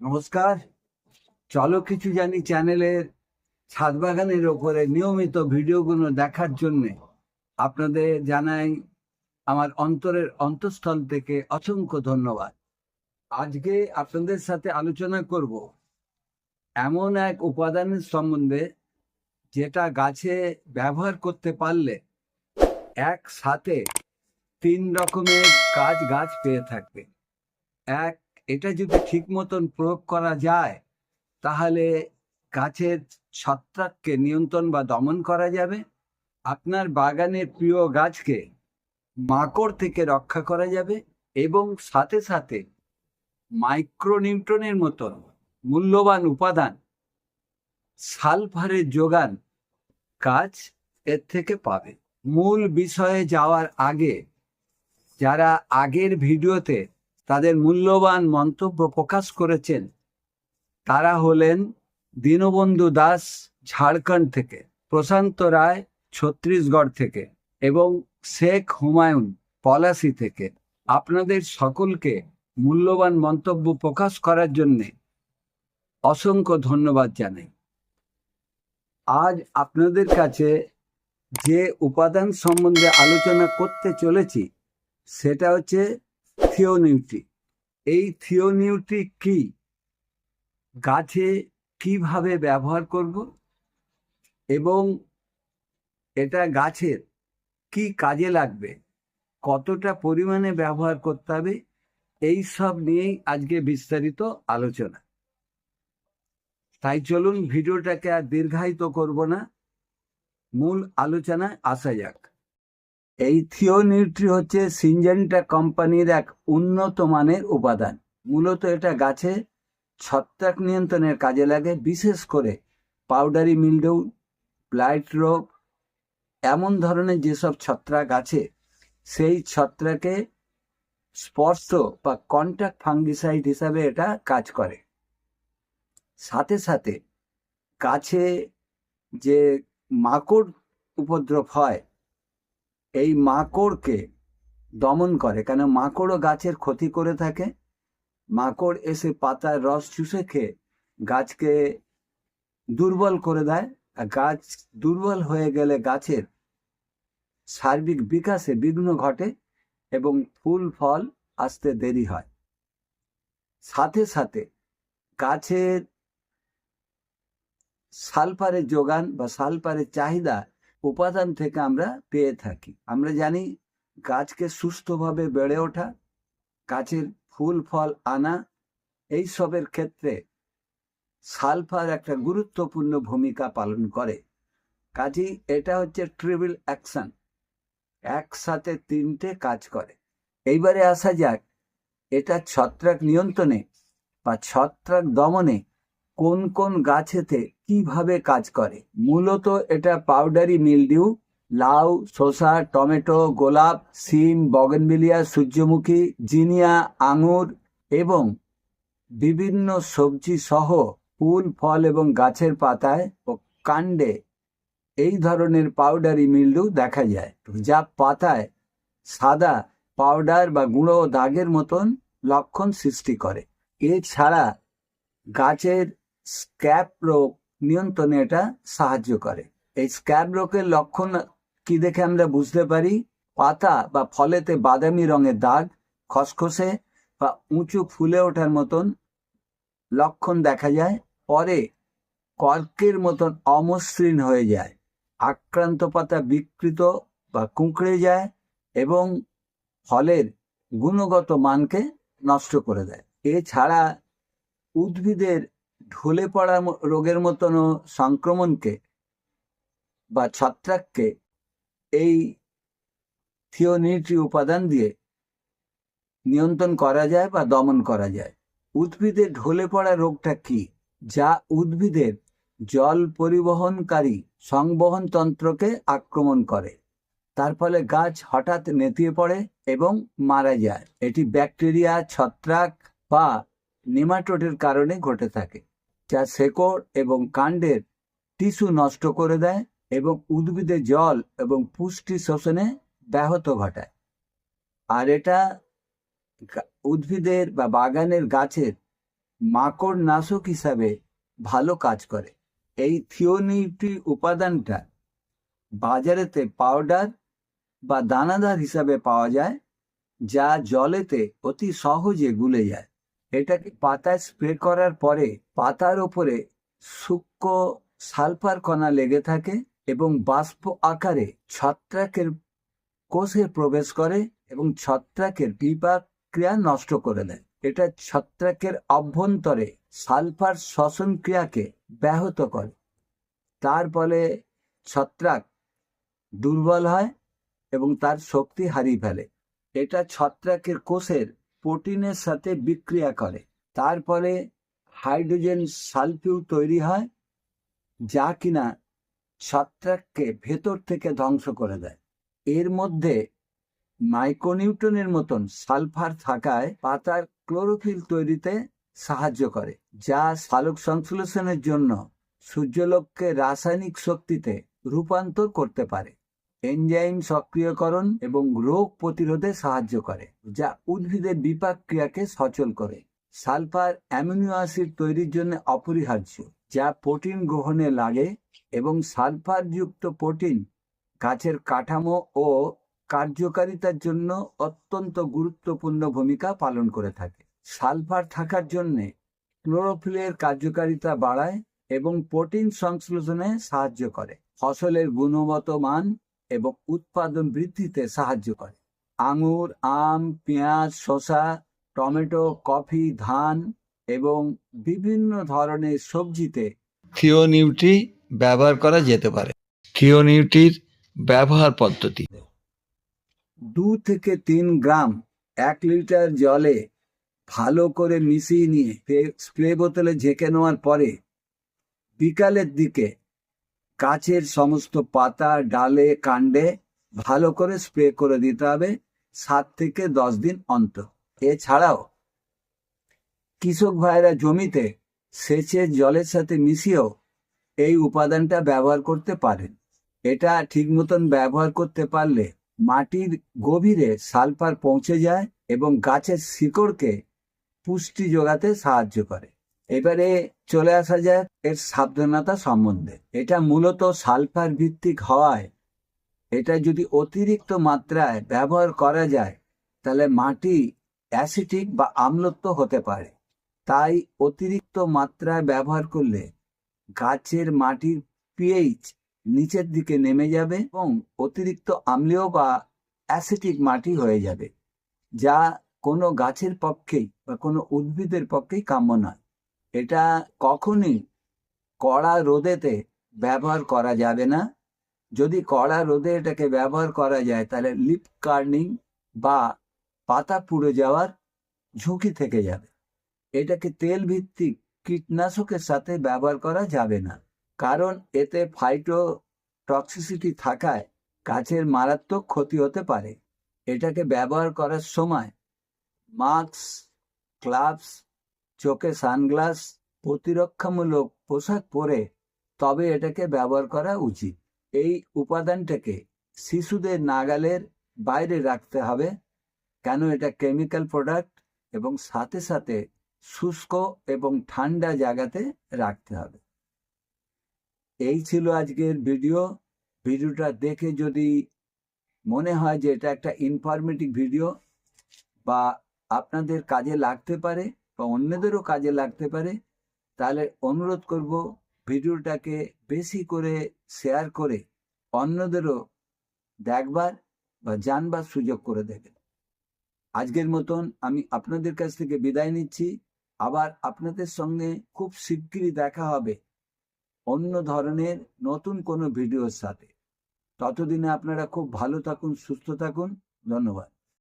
নমস্কার। চলো কিছু জানি চ্যানেলের ছাদ বাগানের ওপরে নিয়মিত ভিডিওগুলো দেখার জন্য আপনাদের জানাই আমার অন্তরের অন্তঃস্থল থেকে অসংখ্য ধন্যবাদ। আজকে আপনাদের সাথে আলোচনা করব এমন এক উপাদানের সম্বন্ধে যেটা গাছে ব্যবহার করতে পারলে একসাথে তিন রকমের কাজ গাছ পেয়ে থাকবে। এক এটা যদি ঠিক মতন প্রয়োগ করা যায়, তাহলে গাছের ছত্রাককে নিয়ন্ত্রণ বা দমন করা যাবে। আপনার বাগানের প্রিয় গাছকে মাকড় থেকে রক্ষা করা যাবে এবং সাথে সাথে মাইক্রোনিউট্রনের মতন মূল্যবান উপাদান, সালফারের যোগান গাছ এর থেকে পাবে। মূল বিষয়ে যাওয়ার আগে, যারা আগের ভিডিওতে তাদের মূল্যবান মন্তব্য প্রকাশ করেছেন। তারা হলেন দীনবন্ধু দাস ঝাড়খণ্ড থেকে, প্রশান্ত রায় ছত্তিশগড় থেকে এবং শেখ হুমায়ুন পলাশি থেকে। আপনাদের সকলকে মূল্যবান মন্তব্য প্রকাশ করার জন্য অসংখ্য ধন্যবাদ জানাই। আজ আপনাদের কাছে যে উপাদান সম্বন্ধে আলোচনা করতে চলেছি, সেটা হচ্ছে থিওনিউট্রি এই থিওনিউট্রি কি? গাছে কীভাবে ব্যবহার করব? এবং এটা গাছের কি কাজে লাগবে? কতটা পরিমাণে ব্যবহার করতে হবে? এই সব নিয়েই আজকে বিস্তারিত আলোচনা। তাই চলুন ভিডিওটাকে আর দীর্ঘায়িত করব না। মূল আলোচনায় আসা যাক। এই থিওনিউট্রি হচ্ছে সিনজেন্টা কোম্পানির এক উন্নত মানের উপাদান। মূলত এটা গাছে ছত্রাক নিয়ন্ত্রণের কাজে লাগে, বিশেষ করে পাউডারি মিলডেউ ব্লাইট রোগ এমন ধরনের যেসব ছত্রাক আছে, সেই ছত্রাকে স্পর্শ বা কন্ট্যাক্ট ফাঙ্গিসাইড হিসাবে এটা কাজ করে। সাথে সাথে গাছে যে মাকড় উপদ্রব হয় এই মাকড়কে দমন করে। কেন? মাকড়ও গাছের ক্ষতি করে থাকে। মাকড় এসে পাতার রস চুষে খেয়ে গাছকে দুর্বল করে দেয়। আর গাছ দুর্বল হয়ে গেলে গাছের সার্বিক বিকাশে বিঘ্ন ঘটে এবং ফুল, ফল আসতে দেরি হয়। সাথে সাথে গাছের সালফারের যোগান বা সালফারের চাহিদা উপাদান থেকে আমরা পেয়ে থাকি। আমরা জানি গাছকে সুস্থভাবে বেড়ে ওঠা, গাছের ফুল, ফল আনা, এই সবের ক্ষেত্রে সালফার একটা গুরুত্বপূর্ণ ভূমিকা পালন করে। কাজেই এটা হচ্ছে ট্রিবিল অ্যাকশন। একসাথে তিনটে কাজ করে। এইবারে আসা যাক, এটা ছত্রাক নিয়ন্ত্রণে বা ছত্রাক দমনে কোন কোন গাছেতে কীভাবে কাজ করে? মূলত এটা পাউডারি মিলডিউ, লাউ, শসা, টমেটো, গোলাপ, সিম বগনবিলিয়া সূর্যমুখী, জিনিয়া, আঙুর এবং বিভিন্ন সবজি সহ ফুল, ফল এবং গাছের পাতায় ও কাণ্ডে এই ধরনের পাউডারি মিলডিউ দেখা যায়। যা পাতায় সাদা পাউডার বা গুঁড়ো দাগের মতন লক্ষণ সৃষ্টি করে। এছাড়া গাছের স্ক্যাপ রোগ নিয়ন্ত্রণে এটা সাহায্য করে। এই স্ক্যাব রোগের লক্ষণ কি দেখে আমরা বুঝতে পারি? পাতা বা ফলেতে বাদামি রঙের দাগ, খসখসে বা উঁচু ফুলে ওঠার মতন লক্ষণ দেখা যায়। পরে কর্কের মতন অমসৃণ হয়ে যায়। আক্রান্ত পাতা বিকৃত বা কুঁকড়ে যায় এবং ফলের গুণগত মানকে নষ্ট করে দেয়। এছাড়া উদ্ভিদের ঢলে পড়া রোগের মতনও সংক্রমণকে বা ছত্রাককে এই থিওনিট্রি উপাদান দিয়ে নিয়ন্ত্রণ করা যায় বা দমন করা যায়। উদ্ভিদের ঢলে পড়া রোগটা কি? যা উদ্ভিদের জল পরিবহনকারী সংবহন তন্ত্রকে আক্রমণ করে। তার ফলে গাছ হঠাৎ নেতিয়ে পড়ে এবং মারা যায়। এটি ব্যাকটেরিয়া, ছত্রাক বা নেমাটোডের কারণে ঘটে থাকে। যা শেকড় এবং কাণ্ডের টিস্যু নষ্ট করে দেয় এবং উদ্ভিদে জল এবং পুষ্টি শোষণে ব্যাহত ঘটায়। আর এটা উদ্ভিদের বা বাগানের গাছের মাকড় নাশক হিসাবে ভালো কাজ করে। এই থিওনিউট্রি উপাদানটা বাজারেতে পাউডার বা দানাদার হিসাবে পাওয়া যায়, যা জলেতে অতি সহজে গুলে যায়। এটাকে পাতায় স্প্রে করার পরে পাতার ওপরে সূক্ষ্ম সালফার কণা লেগে থাকে এবং বাষ্প আকারে ছত্রাকের কোষে প্রবেশ করে এবং ছত্রাকের বিপাক ক্রিয়া নষ্ট করে দেয়। এটা ছত্রাকের অভ্যন্তরে সালফার শ্বসন ক্রিয়াকে ব্যাহত করে। তার ফলে ছত্রাক দুর্বল হয় এবং তার শক্তি হারিয়ে ফেলে। এটা ছত্রাকের কোষের প্রোটিনের সাথে বিক্রিয়া করে। তারপরে হাইড্রোজেন সালফিউ তৈরি হয়, যা কিনা ছত্রাককে ভেতর থেকে ধ্বংস করে দেয়। এর মধ্যে মাইক্রোনিউটনের মতন সালফার থাকায় পাতার ক্লোরোফিল তৈরিতে সাহায্য করে, যা সালোক সংশ্লেষণের জন্য সূর্যলোককে রাসায়নিক শক্তিতে রূপান্তর করতে পারে। এনজাইম সক্রিয়করণ এবং রোগ প্রতিরোধে সাহায্য করে, যা উদ্ভিদের বিপাক ক্রিয়াকে সচল করে। সালফার অ্যামিনো অ্যাসিড তৈরির জন্য অপরিহার্য, যা প্রোটিন গ্রহণে লাগে এবং সালফারযুক্ত প্রোটিন গাছের কাঠামো ও কার্যকারিতার জন্য অত্যন্ত গুরুত্বপূর্ণ ভূমিকা পালন করে থাকে। সালফার থাকার জন্যে ক্লোরোফিলের কার্যকারিতা বাড়ায় এবং প্রোটিন সংশ্লেষণে সাহায্য করে। ফসলের গুণগত মান এবং উৎপাদন বৃদ্ধিতে সাহায্য করে। আঙুর আম পেঁয়াজ শসা টমেটো কফি ধান এবং বিভিন্ন ধরনের সবজিতে থিওনিউট্রি ব্যবহার করা যেতে পারে। থিওনিউট্রির ব্যবহার পদ্ধতি। দু থেকে তিন গ্রাম এক লিটার জলে ভালো করে মিশিয়ে নিয়ে স্প্রে- স্প্রে বোতলে ঝেঁকে নেওয়ার পরে বিকালের দিকে গাছের সমস্ত পাতা, ডালে, কাণ্ডে ভালো করে স্প্রে করে দিতে হবে সাত থেকে দশ দিন অন্তর। এছাড়াও কৃষক ভাইরা জমিতে সেচের জলের সাথে মিশিয়েও এই উপাদানটা ব্যবহার করতে পারেন। এটা ঠিক মতন ব্যবহার করতে পারলে মাটির গভীরে সালফার পৌঁছে যায় এবং গাছের শিকড়কে পুষ্টি যোগাতে সাহায্য করে। এবারে চলে আসা যাক এর সাবধানতা সম্বন্ধে। এটা মূলত সালফার ভিত্তিক হওয়ায়, এটা যদি অতিরিক্ত মাত্রায় ব্যবহার করা যায়, তাহলে মাটি অ্যাসিটিক বা আম্লত্ব হতে পারে। তাই অতিরিক্ত মাত্রায় ব্যবহার করলে গাছের মাটির পিএইচ নিচের দিকে নেমে যাবে এবং অতিরিক্ত আম্লীয় বা অ্যাসিটিক মাটি হয়ে যাবে, যা কোনো গাছের পক্ষেই বা কোনো উদ্ভিদের পক্ষেই কাম্য নয়। এটা কখনই কড়া রোদেতে ব্যবহার করা যাবে না। যদি কড়া রোদে এটাকে ব্যবহার করা যায়, তাহলে লিপ কার্নিং বা পাতা পুড়ে যাওয়ার ঝুঁকি থেকে যাবে। এটাকে তেল ভিত্তিক কীটনাশকের সাথে ব্যবহার করা যাবে না। কারণ এতে ফাইটো টক্সিসিটি থাকায় গাছের মারাত্মক ক্ষতি হতে পারে। এটাকে ব্যবহার করার সময় মাস্ক, গ্লাভস চোখে সানগ্লাস, প্রতিরক্ষামূলক পোশাক পরে তবে এটাকে ব্যবহার করা উচিত। এই উপাদানটাকে শিশুদের নাগালের বাইরে রাখতে হবে, কেন এটা কেমিক্যাল প্রোডাক্ট এবং সাথে সাথে শুষ্ক এবং ঠান্ডা জায়গাতে রাখতে হবে। এই ছিল আজকের ভিডিও। ভিডিওটা দেখে যদি মনে হয় যে এটা একটা ইনফরমেটিভ ভিডিও বা আপনাদের কাজে লাগতে পারে বা অন্যদেরও কাজে লাগতে পারে, তাহলে অনুরোধ করব ভিডিওটাকে বেশি করে শেয়ার করে অন্যদেরও দেখবার বা জানবার সুযোগ করে দেবেন। আজকের মতন আমি আপনাদের কাছ থেকে বিদায় নিচ্ছি। আবার আপনাদের সঙ্গে খুব শিগগিরই দেখা হবে অন্য ধরনের নতুন কোনো ভিডিওর সাথে। ততদিনে আপনারা খুব ভালো থাকুন, সুস্থ থাকুন। ধন্যবাদ।